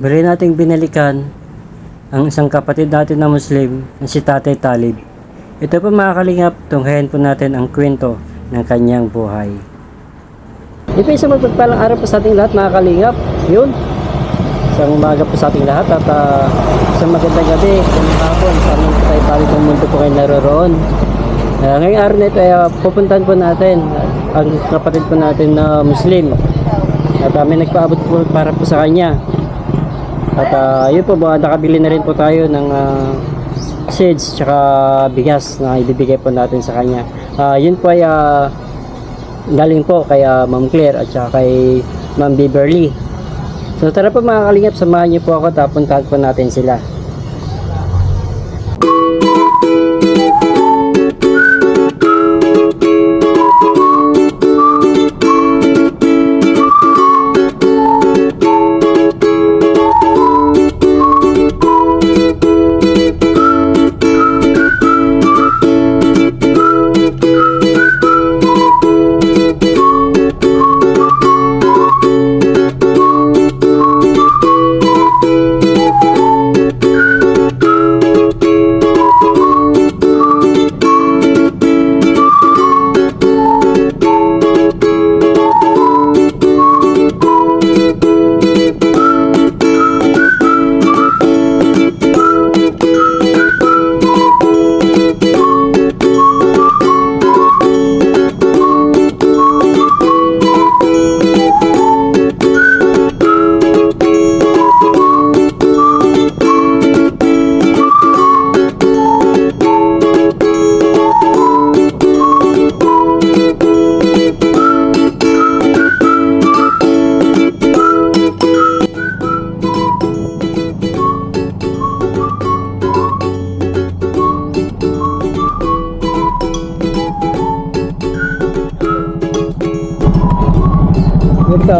Bali nating binalikan ang isang kapatid natin na Muslim na si Tatay Talib. Ito po mga kalingap, tunghayan po natin ang kwento ng kanyang buhay. Pa isang magpagpalang araw po sa ating lahat mga kalingap. Yun. Isang umaga po sa ating lahat at ah, isang magandang gabi, isang hapon sa aming Tatay Talib ng mundo po kayo naroroon. Uh, ngayong araw na ito ah, pupuntahan po natin ang kapatid po natin na Muslim. At uh, may nagpaabot po para po sa kanya. At ah, yun po ba, nakabili na rin po tayo ng ah, seeds tsaka bigas na ibibigay po natin sa kanya. Ah, yun po ay ah, galing po kay ah, Ma'am Claire at saka kay Ma'am Beverly. So tara po mga kalingap, samahan niyo po ako tapuntahan po natin sila.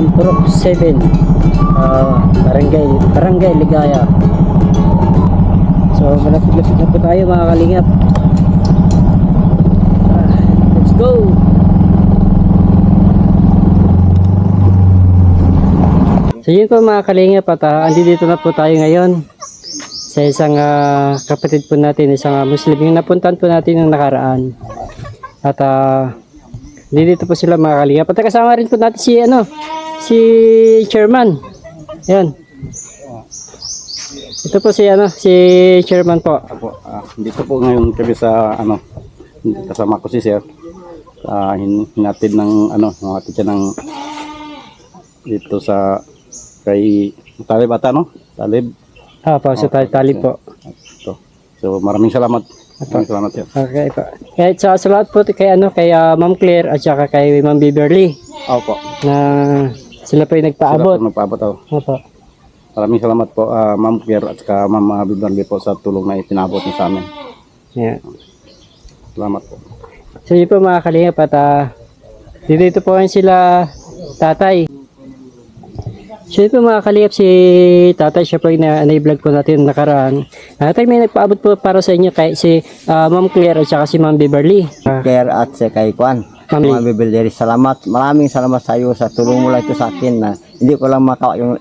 Welcome, Purok 7. ah Barangay, Barangay Ligaya. So, malapit-lapit na po tayo mga kalingap. Ah, let's go! So yun po mga kalingap at uh, andito na po tayo ngayon sa isang ah, kapatid po natin, isang ah, Muslim yung napuntahan po natin ng nakaraan. At ah, dito po sila mga kalingap. At kasama rin po natin si ano, si chairman. Yan. Ito po si ano, si chairman po. Ako, ah, dito po ngayon kami sa ano, kasama ko si Sir. Ah, hin hinatid ng ano, hinatid siya ng dito sa kay Talib ata no? Talib. Ah, po, sa tali, tali po. Ito. So maraming salamat. Maraming salamat sir. Okay po. Kahit sa, sa lahat po kay ano, kay ah, Ma'am Claire at saka kay Ma'am Beverly Opo. na sila po yung nagpaabot. Sila po nagpaabot ako. Opo. Maraming salamat po ah, Ma'am Pierre at saka Ma'am uh, Bibarli po sa tulong na ipinabot niyo sa amin. Yeah. Salamat po. So yun po mga kalingap at ah, dito po yan sila tatay. So yun po mga kalingap si tatay siya po yung na, na-vlog po natin nakaraan. Tatay may nagpaabot po para sa inyo kay si ah, Ma'am Claire at saka si Ma'am Beverly. Care at sa kay Kwan. Ma'am Mga bibilderi, salamat. Maraming salamat sa iyo sa tulong mo lang ito sa akin na hindi ko lang makawa yung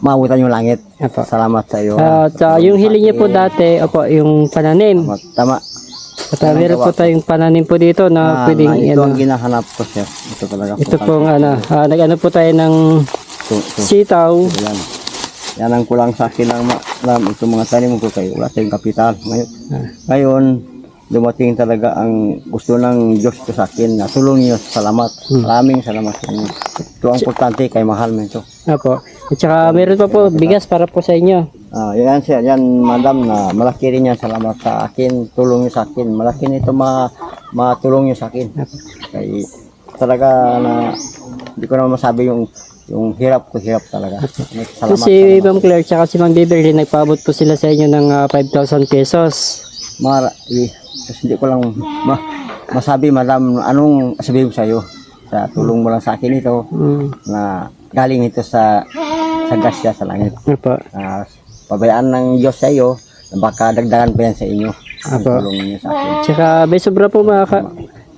maabutan yung langit. Apo. Salamat sa iyo. At ah, yung hiling niyo po dati, opo, yung pananim. Tama. Tama. At uh, meron po tayong pananim po dito na Ah, pwedeng na, ito ano, ang ginahanap ko sir. Ito talaga ito po. pong ano, ah, nag-ano po tayo ng Ito, ito. sitaw. Yan. Yan ang kulang sa akin ng ma- ng itong mga tanim ko kayo. Wala tayong kapital. Ngayon, Ah. ngayon, dumating talaga ang gusto ng Diyos ko sa akin na tulong niyo. Salamat. Hmm. Maraming salamat sa inyo. Ito ang importante kay mahal mo ito. Opo. At saka meron pa po bigas para po sa inyo. Ah, yan sir, yan madam na malaki rin yan salamat sa akin, tulong niyo sa akin. Malaki nito mga matulong niyo sa akin. Kaya talaga na hindi ko naman masabi yung yung hirap ko hirap talaga. Salamat. si Ma'am Claire at si Ma'am Beverly nagpaabot po sila sa inyo ng ah, 5,000 pesos. Mara, eh, kasi hindi ko lang ma, masabi madam anong sabihin ko sa iyo sa tulong mo lang sa akin ito Mm. na galing ito sa sa gasya sa langit. Opo. Ah, pabayaan ng Diyos sa iyo na baka dagdagan pa yan sa inyo. Ang Apo. tulong niyo sa akin. Tsaka may sobra po mga, ka,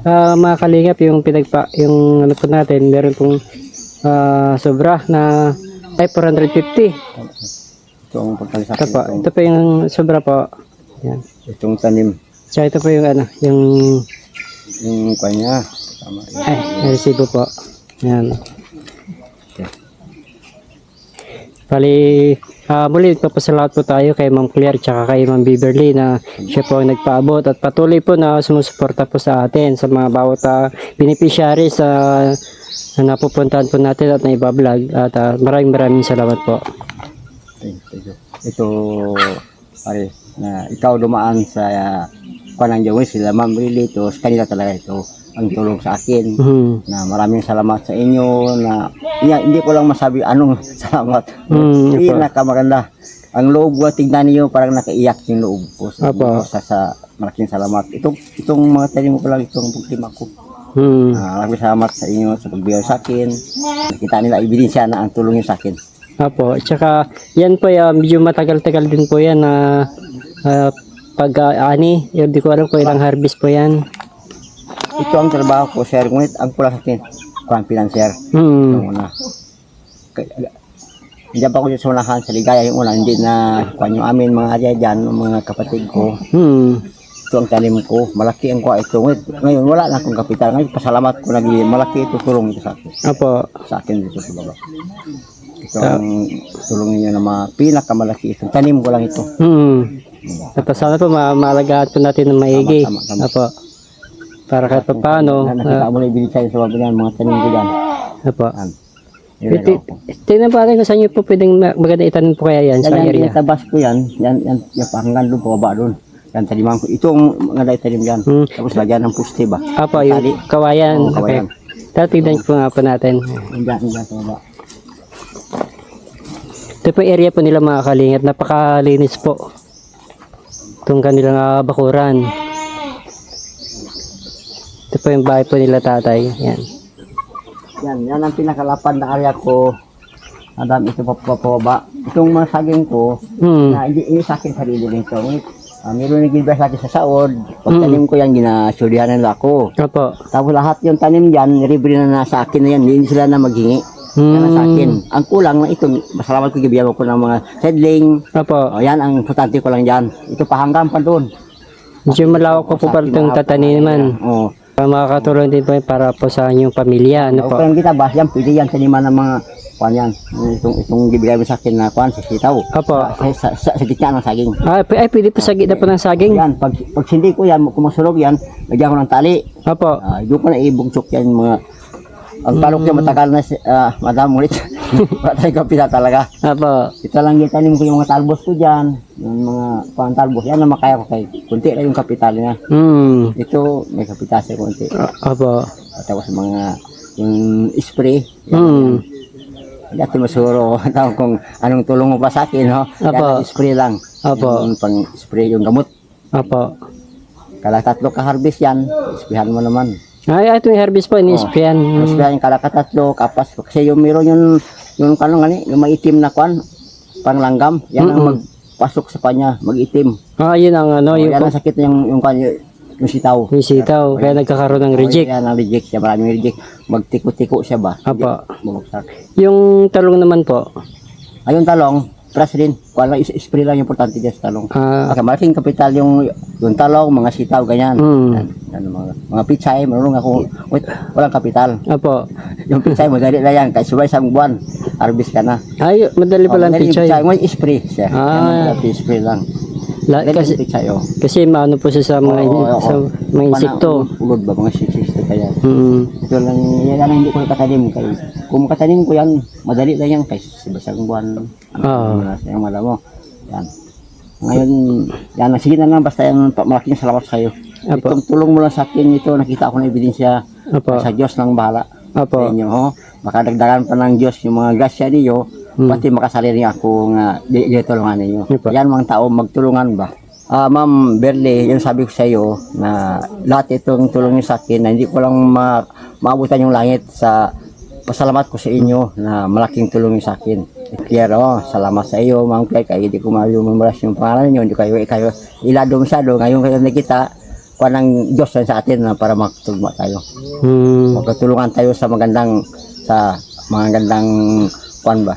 ah, mga kalingap yung pinagpa, yung ano po natin, meron pong ah, sobra na ay 450. Itong pagtanim sa Ito po. Ito po yung sobra po. Yan. itong tanim, Tsaka ito po yung ano, yung yung kanya. Tama. ay, may resibo po. Yan. Bali, ah muli papasalamat po tayo kay Ma'am Claire tsaka kay Ma'am Beverly na siya po ang nagpaabot at patuloy po na sumusuporta po sa atin sa mga bawat uh, beneficiaries sa na napupuntahan po natin at naibablog at ah, maraming maraming salamat po. Thank you. Ito, pare, na ikaw dumaan sa uh, kanang Diyos, sila ma'am really, ito, kanila talaga ito ang tulong sa akin. Mhm. na maraming salamat sa inyo na yeah, hindi ko lang masabi anong salamat. Mm, Hindi opo. nakamaganda. Ang loob ko, tignan niyo parang nakaiyak yung loob ko sa, Opo. sa, sa malaking salamat. Itong, itong mga tanim ko lang, itong buktima ko. Hmm. Ah, maraming salamat sa inyo sa pagbigay sa akin. Nakita nila ebidensya na ang tulong niyo sa akin. Apo, tsaka yan po yan, medyo matagal-tagal din po yan na ah, pag-ani, yun di ko alam kung ilang harvest po yan. Ito ang trabaho ko, sir. Ngunit ang pula sa akin, kuhan financier. Hmm. Yung una. Hindi pa ako sa unahan sa ligaya yung una, hindi na kuhan yung amin mga ariya dyan, mga kapatid ko. Hmm. ito ang tanim ko. Malaki ang kuha ito. Ngayon, ngayon wala na akong kapital. Ngayon, pasalamat ko naging malaki ito tulong ito sa akin. Apo, Sa akin dito sa baba. Ito ang tulong ninyo na mga pinakamalaki ito. Tanim ko lang ito. hmm. At sana po ma maalagaan po natin ng maigi. Tama, tama, tama. Apo. Para kahit pa paano, Na, nakita mo na ibili tayo sa niyan, mga tanim ko dyan. apo. Yan. Tingnan pa rin kung saan nyo po pwedeng ma- maganda itanim po kaya yan Yan, sa yan, area. yung tabas ko yan. Yan, yan, yan, hanggang doon, pababa doon. Yan, taniman ko. Ito ang mga dahil tanim dyan. Hmm. Tapos lagyan ng puste ba? Apo, yung kawayan. Okay. kawayan. Tatignan po nga po natin. Yan dyan, yan dyan sa baba. Ito po area po nila mga kalingap. Napakalinis po. Itong kanilang ah, bakuran. Ito po yung bahay po nila tatay. Yan. Yan, yan ang pinakalapad na area ko. Adam, ito pa pa pababa. Itong mga saging ko, Hmm. na hindi, hindi sa akin sarili. Ngunit, uh, meron nag-invest sa akin sa saod. Pag tanim ko yan, ginasulihan nila ako. Opo. Tapos lahat yung tanim dyan, libre na na sa akin na yan. Hindi sila na maghingi. Yan ang sa Hmm. akin. Ang kulang na ito, masalamat ko gibiyama ko ng mga seedling. Opo. O yan, ang importante ko lang dyan. Ito pa hanggang pa doon. Medyo malawak po po pala itong tataniman. Oo. Para makakatulong din po para po sa inyong pamilya. Ano po? Kung lang kita, bas yan, pwede yan, taniman ng mga kuan yan. Itong, itong gibigay mo sa akin na kuan, sa sitaw. Opo. Sa, sa, sa, sa gitna ng saging. Ah, ay, pwede po sa gitna po ng saging. Yan, pag, pag sindi ko yan, kung masulog yan, lagyan ko ng tali. Opo. Ah, doon ko na ibugchok yan mga ang talok niya matagal na si, ah, madam ulit. Wala tayong kapila talaga. Opo. Ito lang yung tanim ko yung mga talbos ko dyan. Yung mga pang talbos. Yan ang makaya ko kay. Kunti lang yung kapital niya. Hmm. Ito, may kapital siya kunti. O- Opo. At tapos mga yung spray. Hmm. Ito masuro. Tawag kung anong tulong mo pa sa akin, no? Apo. ang spray lang. Opo. Yung pang spray yung gamot. Opo. Kada tatlo ka harvest yan, isprihan mo naman. Ay, ito yung harvest po. Ini-sprayan. Tapos Hmm. yan, kada katatlo, kapas. Kasi yung meron yung, yung kanong gani, yung maitim na kwan, panglanggam, yan ang magpasok sa kanya, magitim. Ah, yun ang ano, Oh, yung, yan ang sakit yung, yung, kwan, yung, yung sitaw. yung sitaw. Kaya nagkakaroon ng reject. Oh, yan ang reject siya, maraming reject. Magtiko-tiko siya ba? Apa. Yung talong naman po. Ayun talong, press din. Kung lang, spray lang yung importante dyan sa talong. Ah, malaking kapital yung, yung talong, mga sitaw, ganyan. Hmm. Yan, yan, mga, mga pitsay, marunong ako, wait, walang kapital. Opo. Yung pitsay, madali na yan, kahit subay sa buwan, harvest ka na. Ay, madali pala ang madali yung pichay. Ngayon, spray siya. Ah. Yan, spray lang. La, kasi, oh. kasi maano po siya sa mga, Oo, oo, sa mga insekto. Ulod ba, mga siksik kaya. Hmm. Ito lang, yan ang hindi ko nakatanim. Kay, kung makatanim ko yan, madali lang yan, kay sibasang buwan. Oo. Ano, yung mala mo. Yan. Ngayon, yan, sige na lang, basta yan, malaking salamat sa iyo. Apo. Itong tulong mo lang sa akin ito, nakita ko na ebidensya sa Diyos lang bahala sa Opo. inyo. Ho? Makadagdagan pa ng Diyos yung mga grasya niyo, Hmm. pati makasali rin ako nga di, di tulungan ninyo. Opo. Yan mga tao magtulungan ba? Ah, Ma'am Berle, yung sabi ko sa iyo na lahat itong tulong niyo sa akin na hindi ko lang ma maabutan yung langit sa pasalamat ko sa inyo na malaking tulong niyo sa akin. Oh, salamat sa iyo, Ma'am Claire, kaya hindi ko malumaras yung pangalan niyo, hindi kayo, kayo ilado masyado. Ngayon kayo nakita, kuha ng Diyos sa atin na para magtulungan tayo. Hmm. Magkatulungan tayo sa magandang sa mga gandang kuan ba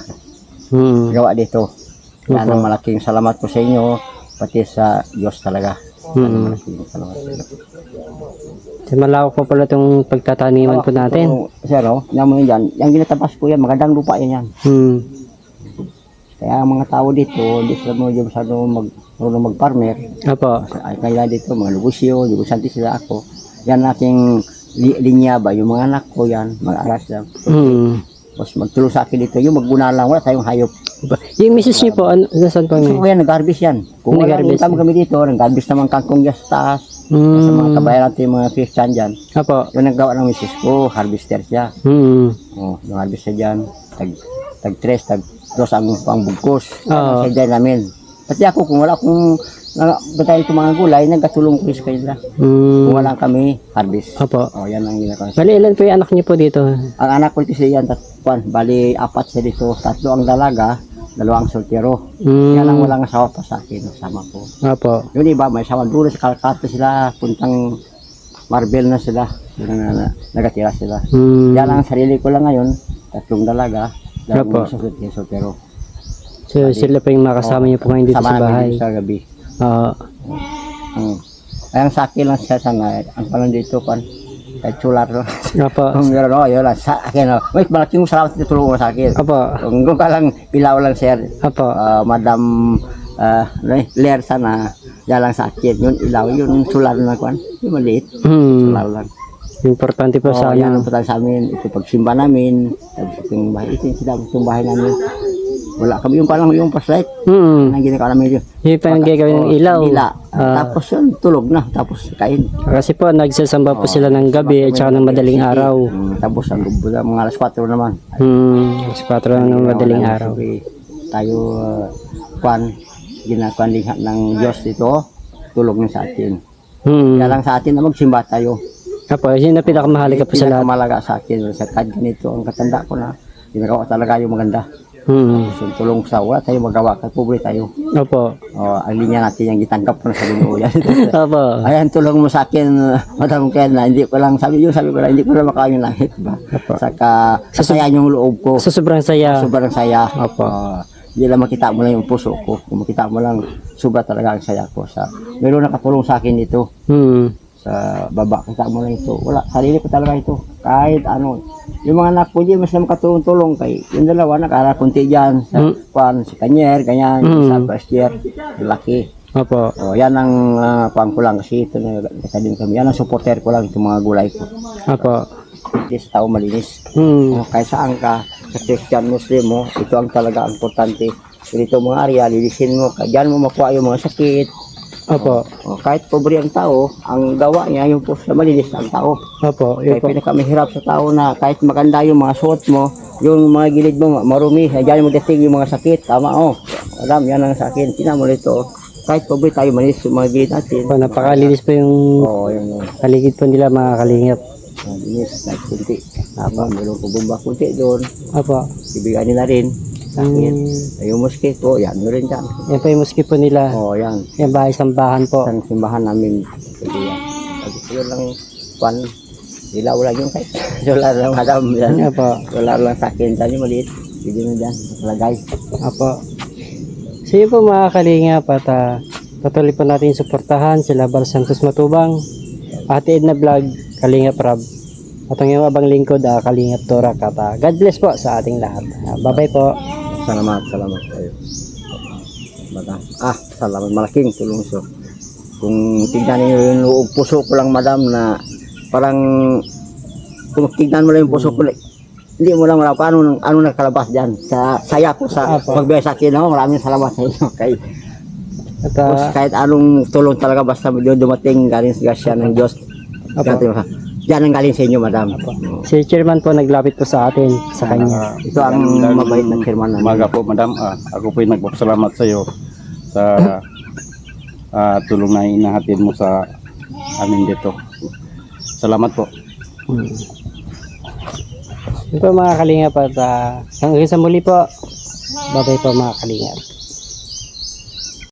Hmm. gawa dito. Yan ang malaking salamat ko sa inyo, pati sa Diyos talaga. Yan Mm. malaking salamat sa inyo. So, malawak po pala itong pagtataniman po natin. Ito, sir, oh, yan mo yun dyan. Yung ginatabas ko yan, magandang lupa yan yan. Hmm. Kaya ang mga tao dito, hindi sila mo yung masyado mag, marunong mag-farmer. Opo. Ay, kaya dito, mga lugusyo, lugusante sila ako. Yan aking li- linya ba, yung mga anak ko yan, mga aras lang. Hmm. Tapos magtulong sa akin dito, yung magguna lang, wala tayong hayop. Yung misis niyo po, ano, nasaan po ko yan, nag-harvest yan. Kung wala income kami dito, nag-harvest naman kangkong dyan sa taas. Sa mga kabayan natin, yung mga Christian dyan. Opo. Yung naggawa ng misis ko, harvester siya. Hmm. Oh, yung harvest siya dyan. Tag, tag tres, tag dos ang pang bugkos. Yan siya dyan namin. Kasi ako, kung wala akong na, batay ito mga gulay, nagkatulong ko sa kanila. Hmm. Kung wala kami, harvest. Opo. Oh, yan ang ginagawa. Bali, ilan po yung anak niyo po dito? Ang anak ko ito siya yan, tatpuan. Bali, apat siya dito. Tatlo ang dalaga, dalawang soltero. Hmm. Yan ang walang asawa pa sa akin, sama ko. Opo. Yung iba, may asawa dulo sa Calcutta sila, puntang Marbel na sila. Yun na, na, nagatira sila. Hmm. Yan ang sarili ko lang ngayon, tatlong dalaga, dalawang soltero. So, sila po yung makasama niyo po ngayon dito Sama sa bahay. dito sa gabi. Oo. Hmm. Ay, ang sa akin lang siya sana, ang palang dito, kan, kahit sular. no? Opo. Kung meron, oh, yun lang, sa akin, oh. Wait, malaking salamat tulong mo sa akin. Opo. Kung kung ka lang, pilaw lang, sir. Opo. Ah, Madam uh, Ler sana, yan lang sa akin. Yun, ilaw, yun, sular na kwan. Yung maliit, Hmm. sular lang. Importante po Oh, sa yan ano. putal sa amin. Ito pagsimba namin. Tapos itong bahay. Ito yung bahay namin. Wala kami yung palang yung flashlight. Hmm. Ang ginagawa namin yun. Yung pa yung gagawin ng Oh, ilaw. Ah. Tapos yun, tulog na. Tapos kain. Kasi po, nagsasamba po sila ng gabi at saka ng madaling araw. Mm, tapos ang gubo mga alas 4 naman. Hmm. Sa 4 na ng madaling araw. tayo, uh, kwan, ginagawa ng Diyos dito. Tulog niya sa atin. Hmm. Kaya lang sa atin na magsimba tayo. Apo, yun na pinakamahalaga po sa lahat. Pinakamalaga sa akin. Sa kahit ganito, ang katanda ko na, ginagawa talaga yung maganda. Hmm. So, tulong sa wala tayo magawa, kay pobre tayo. Opo. O, ang linya natin yung gitanggap ko na sa ginoo. Opo. Ayan, tulong mo sa akin, uh, Madam Ken, na hindi ko lang, sabi yun, sabi ko lang, hindi ko lang makawin yung langit ba? Saka, sasayan yung loob ko. Sa sobrang saya. Sobrang saya. Opo. O, hindi lang makita mo lang yung puso ko. Kung makita mo lang, sobra talaga ang saya ko. Sa, meron nakatulong sa akin dito Hmm. Sa baba, kita mo lang ito. Wala, sarili ko talaga ito. Kahit ano, yung mga anak ko dyan, mas na makatulong-tulong kay yung dalawa, nakara kunti dyan, sa Mm. kwan, si Kanyer, ganyan, Mm. sa first year, laki. Opo. O, yan ang uh, kwan ko lang kasi ito na din kami. Yan ang supporter ko lang, itong mga gulay ko. Opo. Hindi sa tao malinis. Hmm. O, kahit saan ka, sa Christian, Muslim mo, ito ang talaga importante. Dito mga area, lilisin mo, dyan mo makuha yung mga sakit. Opo. O, kahit pobre ang tao, ang gawa niya yung post na malinis ang tao. Opo. Kaya Yun po. pinakamahirap sa tao na kahit maganda yung mga suot mo, yung mga gilid mo marumi, diyan mo dating yung mga sakit. Tama oh. Alam, yan ang sa akin. Tingnan mo rito. Kahit pobre tayo, manis yung mga gilid natin. Po, napakalinis po yung Oo, oh, yun yun. paligid po nila mga kalingap. Malinis, kahit kunti. Tama, meron ko bumba kunti doon. Opo. Ibigay nila rin sa akin. Hmm. Yung mosquito, yan, meron dyan. Yan po yung muski po nila. Oo, oh, yan. Yan bahay sambahan po. Sa simbahan namin. Sige yan. Ko, yun lang, pan, ilaw lang yung kahit. Wala lang, madam. Yan. Opo. Wala lang sa akin. Dali maliit. Sige na dyan. Nakalagay. Apo. So yun po mga kalingap at ah, patuloy po natin suportahan sila Bar Santos Matubang, Ate Edna Vlog, Kalingap Rab. At ang iyong abang lingkod, ah, Kalingap Torak. At ah, God bless po sa ating lahat. Ah, bye-bye po. Salamat, salamat kayo. Madam. Ah, salamat. Malaking tulong so. Kung tignan niyo yung loob puso ko lang, madam, na parang kung tignan mo lang yung puso ko, hindi mo lang malaw ano, ano nakalabas dyan. Sa saya ko sa Apo. pagbigay sa akin. Oh, maraming salamat sa inyo. Kay, At ah, kahit anong tulong talaga basta dumating galing sa gasya ng Diyos. Apo. Diyan ang galing sa inyo, madam. Oo. si Chairman po naglapit po sa atin, sa kanya. Ito ang mabait na chairman namin. Umaga po, madam. Ah, ako po yung nagpapasalamat sa iyo sa ah, tulong na inahatid mo sa amin dito. Salamat po. Hmm. Yun po mga kalingap at ah, hanggang sa muli po. Bye-bye po mga kalingap.